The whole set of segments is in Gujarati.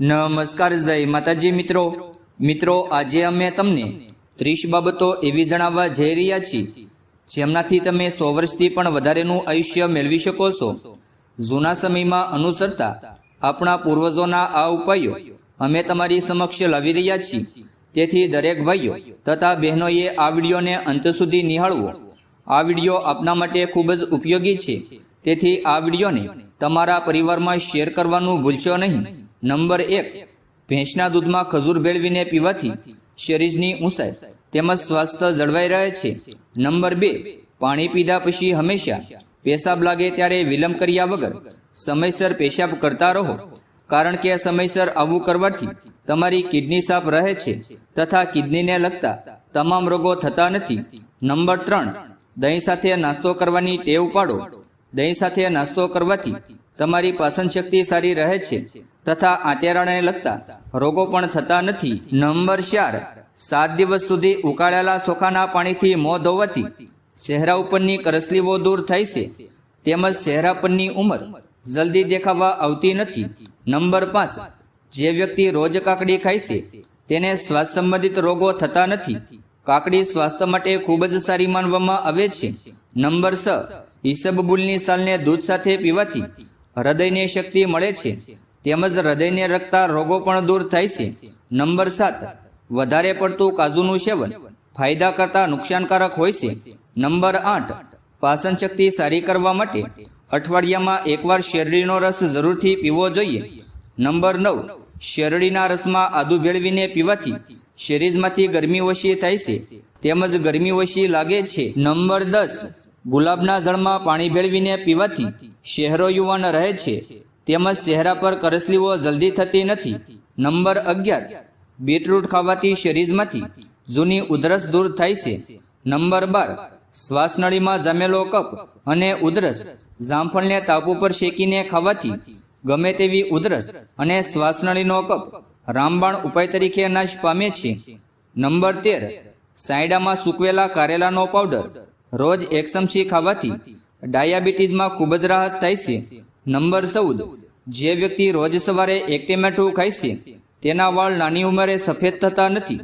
નમસ્કાર જય માતાજી મિત્રો. મિત્રો, આજે અમે તમને ત્રીસ બાબતો એવી જણાવવા જઈ રહ્યા છીએ, જેમનાથી તમે સો વર્ષથી પણ વધારેનું આયુષ્ય મેળવી શકો છો. જૂના સમયમાં અનુસરતા આપણા પૂર્વજોના આ ઉપાયો અમે તમારી સમક્ષ લાવી રહ્યા છીએ. તેથી દરેક ભાઈઓ તથા બહેનોએ આ વિડીયોને અંત સુધી નિહાળવો. આ વીડિયો આપના માટે ખૂબ જ ઉપયોગી છે. તેથી આ વિડીયોને તમારા પરિવારમાં શેર કરવાનું ભૂલશો નહીં. નંબર એક, ભેંસના દૂધમાં ખજૂર ભેળવીને પીવાથી શરીરની ઊંચાઈ તેમજ સ્વાસ્થ્ય જળવાઈ રહે છે. નંબર બે, પાણી પીધા પછી હંમેશા પેશાબ લાગે ત્યારે વિલંબ કર્યા વગર સમયસર પેશાબ કરતા રહો. કારણ કે સમયસર આવું કરવાથી તમારી કિડની સાફ રહે છે તથા કિડનીને લગતા તમામ રોગો થતા નથી. નંબર ત્રણ, દહીં સાથે નાસ્તો કરવાની ટેવ પાડો. દહીં સાથે નાસ્તો કરવાથી તમારી પાચન શક્તિ સારી રહે છે તથા આંતેરાને લગતા રોગો પણ થતા નથી. નંબર ચાર, સાત દિવસ સુધી ઉકાળેલા ચોખાના પાણીથી મોં ધોવાથી ચહેરા ઉપરની કરસલીઓ દૂર થાય છે. તેમજ ચહેરા પરની ઉંમર જલ્દી દેખાવા આવતી નથી. નંબર પાંચ, જે વ્યક્તિ રોજ કાકડી ખાય છે તેને શ્વાસ સંબંધિત રોગો થતા નથી. કાકડી સ્વાસ્થ્ય માટે ખૂબ જ સારી માનવામાં આવે છે. નંબર છ ઈસબબુલની સાલને દૂધ સાથે પીવાથી હૃદયને શક્તિ મળે છે, તેમજ હૃદયને રખતા રોગો પણ દૂર થાય છે. નંબર સાત, વધારે પડતું કાજુનું સેવન ફાયદા કરતાં નુકસાનકારક હોય છે. નંબર આઠ, પાચન શક્તિ સારી કરવા માટે અઠવાડિયામાં એકવાર શેરડીનો રસ જરૂરથી પીવો જોઈએ. નંબર નવ, શેરડીના રસમાં આદુ ભેળવીને પીવાથી શરીરમાંથી ગરમી ઓછી થાય છે, તેમજ ગરમી ઓછી લાગે છે. નંબર દસ ગુલાબના જળમાં પાણી ભેળવીને પીવાથી શહેરો યુવાન રહે છે. તેમજ ચહેરા પર કરસલીઓ જલ્દી થતી નથી. નંબર અગિયાર, બીટરૂટ ખાવાથી શરીરમાંથી જૂની ઉધરસ દૂર થાય છે. નંબર બાર, શ્વાસનળીમાં જમેલો કપ અને ઉધરસ જામફળને તાપ ઉપર શેકીને ખાવાથી ગમે તેવી ઉધરસ અને શ્વાસનળીનો કપ રામબાણ ઉપાય તરીકે નાશ પામે છે. નંબર તેર, સાયડામાં સૂકવેલા કારેલાનો પાવડર રોજ એક ચમચી ખાવાથી ડાયાબિટીસમાં ખૂબ જ રાહત થાય છે. નંબર ચૌદ, જે વ્યક્તિ રોજ સવારે એક ટેમેટું ખાય છે, તેના વાળ નાની ઉંમરે સફેદ થતા નથી.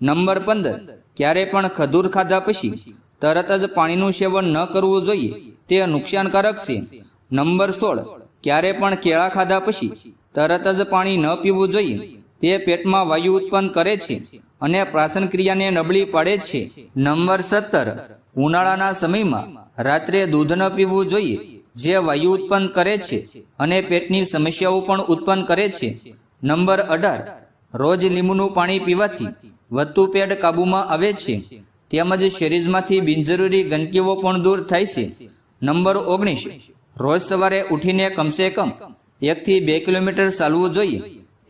નંબર પંદર, ક્યારે પણ ખજૂર ખાધા પછી તરત જ પાણીનું સેવન ન કરવું જોઈએ, તે નુકસાનકારક છે. નંબર સોળ, ક્યારે પણ કેળા ખાધા પછી તરત જ પાણી ન પીવું જોઈએ, તે પેટમાં વાયુ ઉત્પન્ન કરે છે અને પ્રાસન ક્રિયાને નબળી પાડે છે. નંબર સત્તર ઉનાળાના સમયમાં રાત્રે દૂધ ન પીવું જોઈએ, જે વાયુ ઉત્પન્ન કરે છે અને પેટની સમસ્યાઓ પણ ઉત્પન્ન કરે છે. નંબર અઢાર, રોજ લીંબુનું પાણી પીવાથી વધતું પેટ કાબૂમાં આવે છે. તેમજ શરીરમાંથી બિનજરૂરી ગંદકીઓ પણ દૂર થાય છે. નંબર ઓગણીસ, રોજ સવારે ઉઠીને કમસે કમ એકથી બે કિલોમીટર ચાલવું જોઈએ.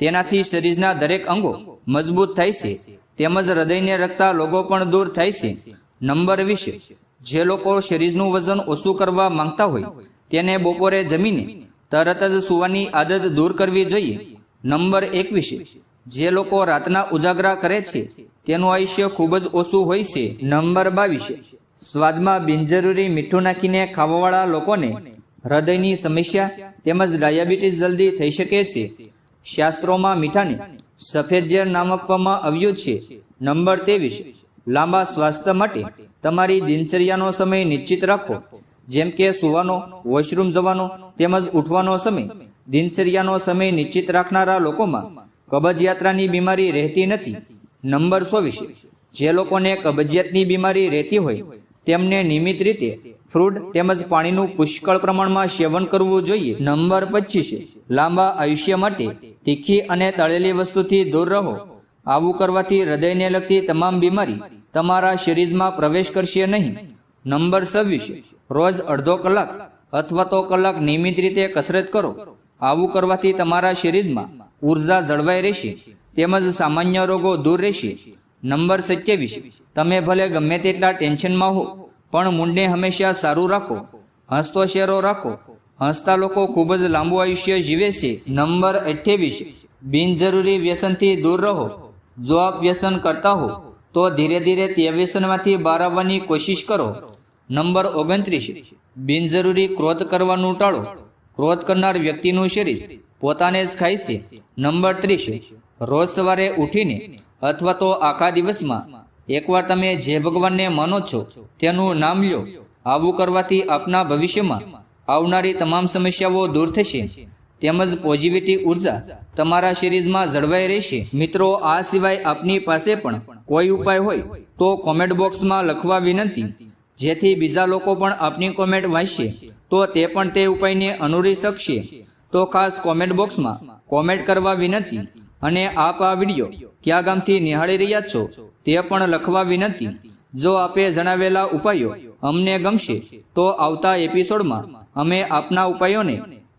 તેનાથી શરીરના દરેક અંગો મજબૂત થાય છે. તેમજ હૃદયને રખતા રોગો પણ દૂર થાય છે. નંબર વીસ, જે લોકો શરીરનું વજન ઓછું કરવા માંગતા હોય, તેને બપોરે જમીને તરત જ સુવાની આદત દૂર કરવી જોઈએ. નંબર એકવીસ, જે લોકો રાતના ઉજાગરા કરે છે, તેનું આયુષ્ય ખૂબ જ ઓછું હોય છે. નંબર બાવીસ, સ્વાદમાં બિનજરૂરી મીઠું નાખીને ખાવાવાળા લોકોને હૃદયની સમસ્યા તેમજ ડાયાબિટીસ જલ્દી થઈ શકે છે. શાસ્ત્રોમાં મીઠાને સફેદ ઝેર નામ આપવામાં આવ્યું છે. નંબર ત્રેવીસ લાંબા સ્વાસ્થ્ય માટે તમારી દિનચર્યાનો સમય નિશ્ચિત રાખો. જેમ કે સુવાનો, વોશરૂમ જવાનો તેમજ ઉઠવાનો સમય. દિનચર્યાનો સમય નિશ્ચિત રાખનારા લોકોમાં કબજયાત્રાની બીમારી રહેતી નથી. નંબર ચોવીસ જે લોકોને કબજિયાતની બીમારી રહેતી હોય, તેમને નિયમિત રીતે ફ્રૂટ તેમજ પાણીનું પુષ્કળ પ્રમાણમાં સેવન કરવું જોઈએ. નંબર પચીસ. લાંબા આયુષ્ય માટે તીખી અને તળેલી વસ્તુથી દૂર રહો. આવું કરવાથી હૃદયને લગતી તમામ બીમારી તમારા શરીરમાં પ્રવેશ કરશે નહીં. નંબર છવ્વીસ, રોજ અડધો કલાક અથવા તો કલાક નિયમિત રીતે કસરત કરો. આવું કરવાથી તમારા શરીરમાં ઊર્જા જળવાઈ રહેશે, તેમજ સામાન્ય રોગો દૂર રહેશે. નંબર સત્યાવીસ, તમે ભલે ગમે તેટલા ટેન્શનમાં હો, પણ મૂડને હંમેશા સારું રાખો, હસતો શેરો રાખો. હસતા લોકો ખૂબ જ લાંબુ આયુષ્ય જીવે છે. નંબર અઠ્યાવીસ, બિનજરૂરી વ્યસનથી દૂર રહો. જો આપ વ્યસન કરતા હો, તો ધીરે ધીરે તે વ્યસનમાંથી બહાર આવવાની કોશિશ કરો. નંબર ઓગણત્રીસ. બિનજરૂરી ક્રોધ કરવાનું ટાળો. ક્રોધ કરનાર વ્યક્તિનું શરીર પોતાને જ ખાય છે. નંબર ત્રીસ. રોજ સવારે ઉઠીને અથવા તો આખા દિવસમાં એકવાર તમે જે ભગવાનને માનો છો, તેનું નામ લ્યો. આવું કરવાથી આપના ભવિષ્યમાં આવનારી તમામ સમસ્યાઓ દૂર થશે. તેમજ પોઝિટિવિટી ઊર્જા તમારા સિરીઝમાં જળવાઈ રહેશે. મિત્રો, આ સિવાય આપની પાસે પણ કોઈ ઉપાય હોય તો કોમેન્ટ બોક્સમાં લખવા વિનંતી. જેથી બીજા લોકો પણ આપની કોમેન્ટ વાંચશે, તો તે પણ તે ઉપાયને અનુરી શકશે. તો ખાસ કોમેન્ટ બોક્સમાં કોમેન્ટ કરવા વિનંતી અને આપ આ વીડિયો કયા ગામથી નિહાળી રહ્યા છો તે પણ લખવા વિનંતી. જો આપે જણાવેલા ઉપાયો અમને ગમશે, તો આવતા એપિસોડમાં અમે આપના ઉપાયોને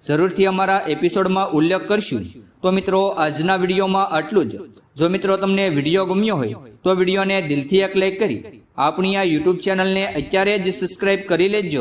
જરૂરથી અમારા એપિસોડમાં ઉલ્લેખ કરશું. તો મિત્રો, આજના વિડીયોમાં આટલું જ. જો મિત્રો તમને વીડિયો ગમ્યો હોય, તો વિડીયોને દિલથી એક લાઈક કરી. આપણી આ યુટ્યુબ ચેનલને અત્યારે જ સબસ્ક્રાઇબ કરી લેજો.